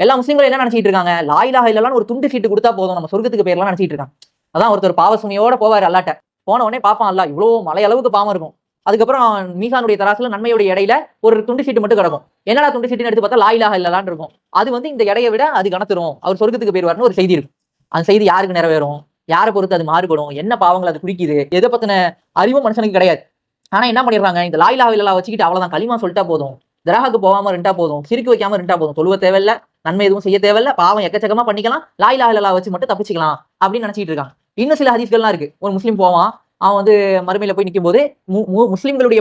எல்லா முஸ்லீம்களும் என்ன நினைச்சிட்டு இருக்காங்க? லாயிலா இல்லலாம் ஒரு துண்டு சீட்டு கொடுத்தா போதும். நம்ம சொர்க்கத்துக்கு பேர்லாம் நினைச்சிட்டு இருக்காங்க. அதான் ஒருத்தர் பாவசுமையோட போவார் அல்லாட்ட. போன உடனே பார்ப்பான் அல்ல இவ்வளோ மலை அளவுக்கு பாவம் இருக்கும். அதுக்கப்புறம் மீசானுடைய தராசுல நன்மையுடைய இடையில ஒரு துண்டு சீட்டு மட்டும் கிடக்கும். என்னடா துண்டு சீட்டுன்னு எடுத்து பார்த்தா லாயிலாக இல்லலான்னு இருக்கும். அது வந்து இந்த இடையை விட அது கணத்துரும் அவர் சொர்க்கத்துக்கு போயிருவார்னு ஒரு செய்தி இருக்கும். அந்த செய்தி யாருக்கு நிறைவேறும்? யாரை பொறுத்து அது மாறுபடும்? என்ன பாவங்கள் அது குறிக்குது? எதை பத்தின அறிவும் மனுஷனுக்கு கிடையாது. ஆனா என்ன பண்ணிடுறாங்க? இந்த லாயிலாக இல்லலா வச்சுக்கிட்டு அவ்வளவுதான். களிமா சொல்லிட்டா போதும். தராகுக்கு போகாம இருந்தா போதும். சிரிக்கு வைக்காம இருந்தா போதும். தொழுவ தேவையில்லை. நன்மை எதுவும் செய்ய தேவையில்ல. பாவம் எக்கச்சக்கமா பண்ணிக்கலாம். லாயிலா இல்லலா வச்சு மட்டும் தப்பிச்சுக்கலாம் அப்படின்னு நினைச்சிட்டு இருக்காங்க இன்னும் சில ஹதீஸ்கள்லாம் இருக்கு. ஒரு முஸ்லீம் போவான். அவன் வந்து மறுமையில போய் நிற்கும் போது மு-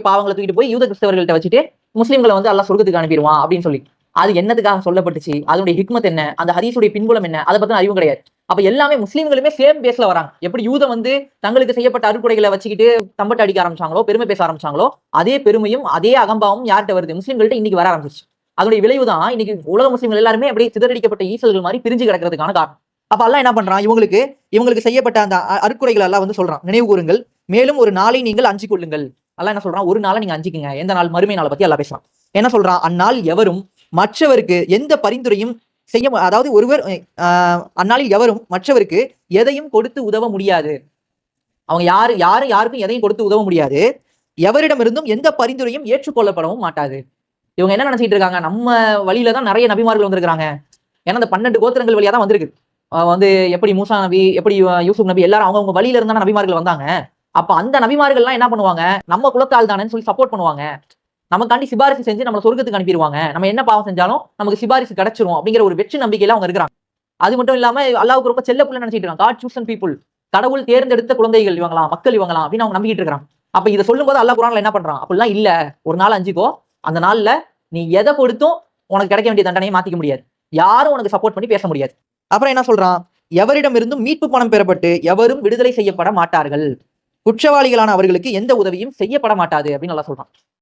பாவங்களை தூக்கிட்டு போய் யூத கிறிஸ்தவர்கள்ட்ட வச்சுட்டு முஸ்லீம்களை வந்து எல்லாம் சொர்க்கத்துக்கு அனுப்பிடுவான் அப்படின்னு சொல்லி. அது என்னதுக்காக சொல்லப்பட்டுச்சு? அதனுடைய ஹிக்மத் என்ன? அந்த ஹதீஸுடைய பின்புலம் என்ன? அதை பத்தின அறிவும் கிடையாது. அப்ப எல்லாமே முஸ்லீம்களுமே சேம் பேஸ்ல வராங்க. எப்படி யூதம் வந்து தங்களுக்கு செய்யப்பட்ட அறுக்குடைகளை வச்சுக்கிட்டு தம்பட்டு அடிக்க ஆரம்பிச்சாங்களோ பெருமை பேச ஆரம்பிச்சாங்களோ அதே பெருமையும் அதே அகம்பாவும் யார்கிட்ட வருது? முஸ்லீம்கள்ட்ட இன்னைக்கு வர ஆரம்பிச்சிச்சு அதனுடைய விளைவு தான் இன்னைக்கு உலக முஸ்லீம்கள் எல்லாருமே அப்படியே சிதறடிக்கப்பட்ட ஈசல்கள் மாதிரி பிரிஞ்சு கிடக்கிறதுக்கான காரணம். அப்ப அல்லாஹ் என்ன பண்றான்? இவங்களுக்கு இவங்களுக்கு செய்யப்பட்ட அந்த அ- எல்லாம் வந்து சொல்றான். நினைவு கூறுங்கள். மேலும் ஒரு நாளை நீங்கள் அஞ்சு கொள்ளுங்கள். அல்லாஹ் என்ன சொல்றான்? ஒரு நாளை நீங்க அஞ்சிக்குங்க. எந்த நாள்? மறுமை நாளை பத்தி எல்லாம் பேசலாம். என்ன சொல்றான்? அந்நாள் எவரும் மற்றவருக்கு எந்த பரிந்துரையும் செய்ய அதாவது ஒருவர் அந்நாளில் எவரும் மற்றவருக்கு எதையும் கொடுத்து உதவ முடியாது. அவங்க யாரு யாரு யாருக்கும் எதையும் கொடுத்து உதவ முடியாது. எவரிடமிருந்தும் எந்த பரிந்துரையும் ஏற்றுக்கொள்ளப்படவும் மாட்டாது. இவங்க என்ன நினைச்சிட்டு இருக்காங்க? நம்ம வழியில தான் நிறைய நபிமார்கள் வந்திருக்காங்க ஏன்னா அந்த பன்னெண்டு கோத்திரங்கள் வழியா தான் வந்திருக்கு. வந்து எப்படி மூசா நபி எப்படி யூசுப் நபி எல்லாரும் அவங்க வழியில இருந்தா நபிமார்கள் வந்தாங்க. அப்ப அந்த நபிமார்கள்லாம் என்ன பண்ணுவாங்க? நம்ம குலத்தால் தானேன்னு சொல்லி சப்போர்ட் பண்ணுவாங்க. நமக்காண்டி சிபாரிசு செஞ்சு நம்ம சொர்க்கத்துக்கு அனுப்பிடுவாங்க. நம்ம என்ன பாவம் செஞ்சாலும் நமக்கு சிபாரிசு கிடைச்சிரும் அப்படிங்கிற ஒரு வெற்றி நம்பிக்கையில அவங்க இருக்கிறாங்க. அது மட்டும் இல்லாம அல்லாவுக்கு ரொம்ப செல்ல புள்ள நினைச்சிட்டு இருக்காங்க. காட் சூசன் பீப்புள் கடவுள் தேர்ந்தெடுத்த குழந்தைகள் இவங்களாம் மக்கள் இவங்களாம் அப்படின்னு அவங்க நம்பிக்கிட்டு இருக்காங்க அப்ப இதை சொல்லும்போது அல்லாஹ் குரான்ல என்ன பண்றான்? அப்படிலாம் இல்ல. ஒரு நாள் அஞ்சுக்கோ அந்த நாள்ல நீ எதை கொடுத்தும் உனக்கு கிடைக்க வேண்டிய தண்டனையை மாத்திக்க முடியாது. யாரும் உனக்கு சப்போர்ட் பண்ணி பேச முடியாது. அப்புறம் என்ன சொல்றான்? எவரிடமிருந்தும் மீட்பு பணம் பெறப்பட்டு எவரும் விடுதலை செய்யப்பட மாட்டார்கள். குற்றவாளிகளான அவர்களுக்கு எந்த உதவியும் செய்யப்பட மாட்டாது அப்படின்னு நல்லா சொல்றான்.